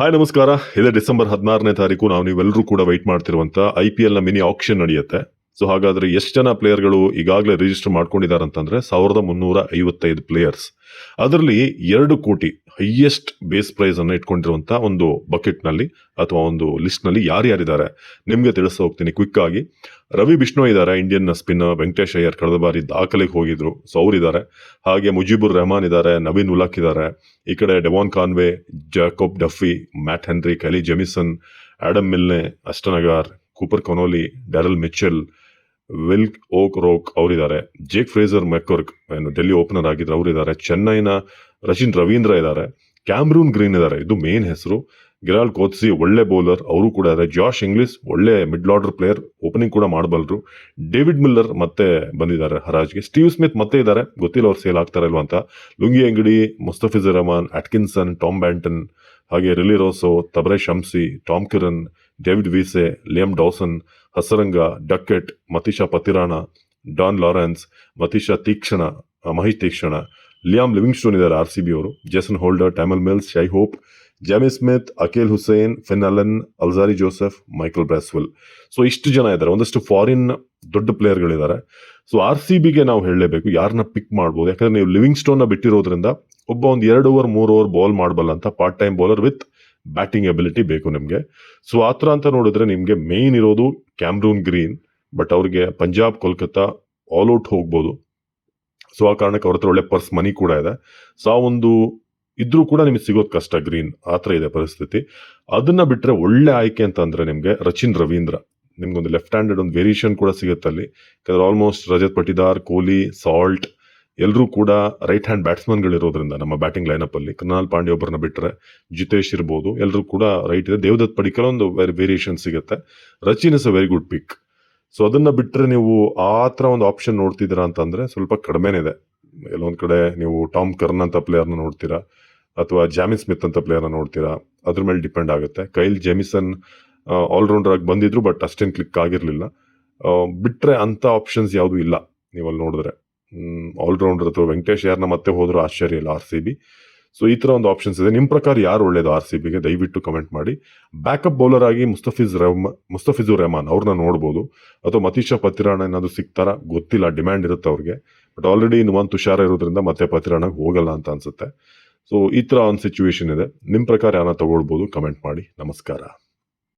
Hi ನಮಸ್ಕಾರ. ಇದೇ December ಹದಿನಾರನೇ ತಾರೀಕು ನಾವು ನೀವೆಲ್ಲರೂ ಕೂಡ ವೆಯ್ಟ್ ಮಾಡ್ತಿರುವಂತ ಐ ಪಿ ಎಲ್ನ ಮಿನಿ ಆಕ್ಷನ್ ನಡೆಯುತ್ತೆ. ಸೊ ಹಾಗಾದರೆ ಎಷ್ಟು ಜನ ಪ್ಲೇಯರ್ಗಳು ಈಗಾಗಲೇ ರಿಜಿಸ್ಟರ್ ಮಾಡ್ಕೊಂಡಿದ್ದಾರೆ ಅಂತಂದ್ರೆ ಸಾವಿರದ ಮುನ್ನೂರ ಐವತ್ತೈದು ಪ್ಲೇಯರ್ಸ್. ಅದರಲ್ಲಿ ಎರಡು ಕೋಟಿ ಹೈಯೆಸ್ಟ್ ಬೇಸ್ ಪ್ರೈಸ್ ಅನ್ನು ಇಟ್ಕೊಂಡಿರುವಂತ ಒಂದು ಬಕೆಟ್ನಲ್ಲಿ ಅಥವಾ ಒಂದು ಲಿಸ್ಟ್ನಲ್ಲಿ ಯಾರ್ಯಾರಿದ್ದಾರೆ ನಿಮಗೆ ತಿಳಿಸ್ತಾ ಹೋಗ್ತೀನಿ ಕ್ವಿಕ್ ಆಗಿ. ರವಿ ಬಿಷ್ಣು ಇದ್ದಾರೆ ಇಂಡಿಯನ್ ಸ್ಪಿನ್ನರ್ ವೆಂಕಟೇಶ್ ಅಯ್ಯರ್ ಕಳೆದ ಬಾರಿ ದಾಖಲೆಗೆ ಹೋಗಿದ್ರು ಸೊ ಅವರಿದ್ದಾರೆ. ಹಾಗೆ ಮುಜೀಬುರ್ ರೆಹಮಾನ್ ಇದ್ದಾರೆ, ನವೀನ್ ಉಲಾಕ್ ಇದ್ದಾರೆ. ಈ ಕಡೆ Devon Conway, Jacob Duffy Matt Henry Kyle Jamieson Adam Milne, Ashton Agar Cooper Connolly, Darryl Mitchell Will O'Rourke ಅವರಿದ್ದಾರೆ. ಜೇಕ್ ಫ್ರೇಜರ್ ಮೆಕ್ವರ್ಕ್ ಏನು ಡೆಲ್ಲಿ ಓಪನರ್ ಆಗಿದ್ರು ಅವರಿದ್ದಾರೆ. ಚೆನ್ನೈನ ರಶಿನ್ ರವೀಂದ್ರ ಇದ್ದಾರೆ. ಕ್ಯಾಮ್ರೂನ್ ಗ್ರೀನ್ ಇದ್ದಾರೆ. ಇದು ಮೇನ್ ಹೆಸರು. ಗಿರಾಲ್ ಕೋತ್ಸಿ ಒಳ್ಳೆ ಬೌಲರ್, ಅವರು ಕೂಡ ಇದ್ದಾರೆ. ಜಾಶ್ ಇಂಗ್ಲಿಸ್ ಒಳ್ಳೆ ಮಿಡ್ಲ್ ಆರ್ಡರ್ ಪ್ಲೇಯರ್, ಓಪನಿಂಗ್ ಕೂಡ ಮಾಡಬಲ್ಲರು ಡೇವಿಡ್ ಮಿಲ್ಲರ್ ಮತ್ತೆ ಬಂದಿದ್ದಾರೆ ಹರಾಜ್ಗೆ. ಸ್ಟೀವ್ ಸ್ಮಿತ್ ಮತ್ತೆ ಇದ್ದಾರೆ. ಗೊತ್ತಿಲ್ಲ ಅವ್ರು ಸೇಲ್ ಆಗ್ತಾರೆ ಇಲ್ವಾ ಅಂತ. Lungi Ngidi, Mustafiz Rahman, Atkinson, Tom Banton, ಹಾಗೆ Rilee Rossouw, Tabraiz Shamsi Tom Curran David Wiese Liam Dawson Hasaranga Duckett Matheesha Pathirana Dan Lawrence Matheesha Theekshana Maheesh Theekshana Liam Livingstone ಇದ್ದಾರೆ R C B ಅವರು Jason Holder Tymal Mills Shai Hope Jamie Smith Akeal Hosein Finn Allen Alzarri Joseph Michael Bracewell so ಇಷ್ಟು ಜನ ಇದ್ದಾರೆ. ಒಂದಷ್ಟು foreign ದೊಡ್ಡ ಪ್ಲೇಯರ್ಗಳಿದ್ದಾರೆ so R C ಬಿಗೆ ನಾವು ಹೇಳಲೇಬೇಕು ಯಾರನ್ನ ಪಿಕ್ ಮಾಡ್ಬೋದು? ಯಾಕಂದ್ರೆ ನೀವು ಲಿವಿಂಗ್ ಸ್ಟೋನ್ನ ಬಿಟ್ಟಿರೋದ್ರಿಂದ ಒಬ್ಬ ಒಂದು ಎರಡು ಓವರ್ ಮೂರು ಓವರ್ ಬಾಲ್ ಮಾಡಬಲ್ಲ ಅಂತ part time bowler with batting ability ಬೇಕು ನಿಮಗೆ. ಸೊ ಆ ಥರ ಅಂತ ನೋಡಿದ್ರೆ ನಿಮಗೆ ಮೇನ್ ಇರೋದು ಕ್ಯಾಮ್ರೂನ್ ಗ್ರೀನ್ ಬಟ್ ಅವ್ರಿಗೆ ಪಂಜಾಬ್ ಕೋಲ್ಕತ್ತಾ ಆಲ್ ಔಟ್ ಹೋಗ್ಬೋದು. ಸೊ ಆ ಕಾರಣಕ್ಕೆ ಅವ್ರ ಹತ್ರ ಒಳ್ಳೆ ಪರ್ಸ್ ಮನಿ ಕೂಡ ಇದೆ. ಸೊ ಆ ಒಂದು ಇದ್ರೂ ಕೂಡ ನಿಮಗೆ ಸಿಗೋದು ಕಷ್ಟ ಗ್ರೀನ್ ಆ ಥರ ಇದೆ ಪರಿಸ್ಥಿತಿ. ಅದನ್ನ ಬಿಟ್ಟರೆ ಒಳ್ಳೆ ಆಯ್ಕೆ ಅಂತ ಅಂದ್ರೆ ನಿಮಗೆ ರಚಿನ್ ರವೀಂದ್ರ ನಿಮ್ಗೊಂದು ಲೆಫ್ಟ್ ಹ್ಯಾಂಡೆಡ್ ಒಂದು ವೇರಿಯೇಷನ್ ಕೂಡ ಸಿಗುತ್ತೆ ಅಲ್ಲಿ. ಯಾಕಂದ್ರೆ ಆಲ್ಮೋಸ್ಟ್ ರಜತ್ ಪಟಿದಾರ್ ಕೊಹ್ಲಿ ಸಾಲ್ಟ್ ಎಲ್ಲರೂ ಕೂಡ ರೈಟ್ ಹ್ಯಾಂಡ್ ಬ್ಯಾಟ್ಸ್ಮನ್ಗಳಿರೋದ್ರಿಂದ ನಮ್ಮ ಬ್ಯಾಟಿಂಗ್ ಲೈನಪ್ ಅಲ್ಲಿ ಕೃನಾಲ್ ಪಾಂಡ್ಯ ಒಬ್ಬರನ್ನ ಬಿಟ್ಟರೆ ಜಿತೇಶ್ ಇರ್ಬೋದು ಎಲ್ಲರೂ ಕೂಡ ರೈಟ್ ಇದೆ. ದೇವದತ್ ಪಡಿಕಲ್ ಒಂದು ವೇರಿಯೇಷನ್ ಸಿಗುತ್ತೆ. Rachin is a very good pick so ಅದನ್ನ ಬಿಟ್ಟರೆ ನೀವು ಆ ಥರ ಒಂದು ಆಪ್ಷನ್ ನೋಡ್ತಿದ್ದೀರಾ ಅಂತಂದ್ರೆ ಸ್ವಲ್ಪ ಕಡಿಮೆನೇ ಇದೆ. ಎಲ್ಲೊಂದು ಕಡೆ ನೀವು ಟಾಮ್ ಕರ್ನ್ ಅಂತ ಪ್ಲೇಯರ್ನ ನೋಡ್ತೀರಾ, ಅಥವಾ ಜಾಮಿ ಸ್ಮಿತ್ ಅಂತ ಪ್ಲೇಯರ್ನ ನೋಡ್ತೀರಾ, ಅದ್ರ ಮೇಲೆ ಡಿಪೆಂಡ್ ಆಗುತ್ತೆ. ಕೈಲ್ ಜೆಮಿಸನ್ ಆಲ್ರೌಂಡರ್ ಆಗಿ ಬಂದಿದ್ರು ಬಟ್ ಅಷ್ಟೇನು ಕ್ಲಿಕ್ ಆಗಿರಲಿಲ್ಲ. ಬಿಟ್ರೆ ಅಂತ ಆಪ್ಷನ್ಸ್ ಯಾವುದು ಇಲ್ಲ ನೀವು ಅಲ್ಲಿ ನೋಡಿದ್ರೆ. ಆಲ್ರೌಂಡರ್ ಅಥವಾ ವೆಂಕಟೇಶ್ ಯಾರನ್ನ ಮತ್ತೆ ಹೋದ್ರು ಆಶ್ಚರ್ಯ ಇಲ್ಲ ಆರ್ ಸಿ ಬಿ. ಸೊ ಈ ತರ ಒಂದು ಆಪ್ಷನ್ಸ್ ಇದೆ. ನಿಮ್ಮ ಪ್ರಕಾರ ಯಾರು ಒಳ್ಳೇದು ಆರ್ ಸಿ ಬಿಗೆ? ದಯವಿಟ್ಟು ಕಮೆಂಟ್ ಮಾಡಿ. ಬ್ಯಾಕಪ್ ಬೌಲರ್ ಆಗಿ ಮುಸ್ತಫಿಜ್ ರೆಹಮ್ ಮುಸ್ತಫಿಜುರ್ ರೆಹಮಾನ್ ಅವ್ರನ್ನ ನೋಡ್ಬೋದು. ಅಥವಾ ಮತೀಶ ಪತಿರಾಣ ಏನಾದರೂ ಸಿಗ್ತಾರ ಗೊತ್ತಿಲ್ಲ ಡಿಮ್ಯಾಂಡ್ ಇರುತ್ತೆ ಅವ್ರಿಗೆ. ಬಟ್ ಆಲ್ರೆಡಿ ಇನ್ನು ಒಂದು ತುಷಾರ ಇರೋದ್ರಿಂದ ಮತ್ತೆ ಪತಿರಾಣಗೆ ಹೋಗಲ್ಲ ಅಂತ ಅನ್ಸುತ್ತೆ. ಸೊ ಈ ತರ ಒಂದು ಸಿಚುವೇಶನ್ ಇದೆ. ನಿಮ್ಮ ಪ್ರಕಾರ ಯಾರನ್ನ ತಗೊಳ್ಬೋದು? ಕಮೆಂಟ್ ಮಾಡಿ. ನಮಸ್ಕಾರ.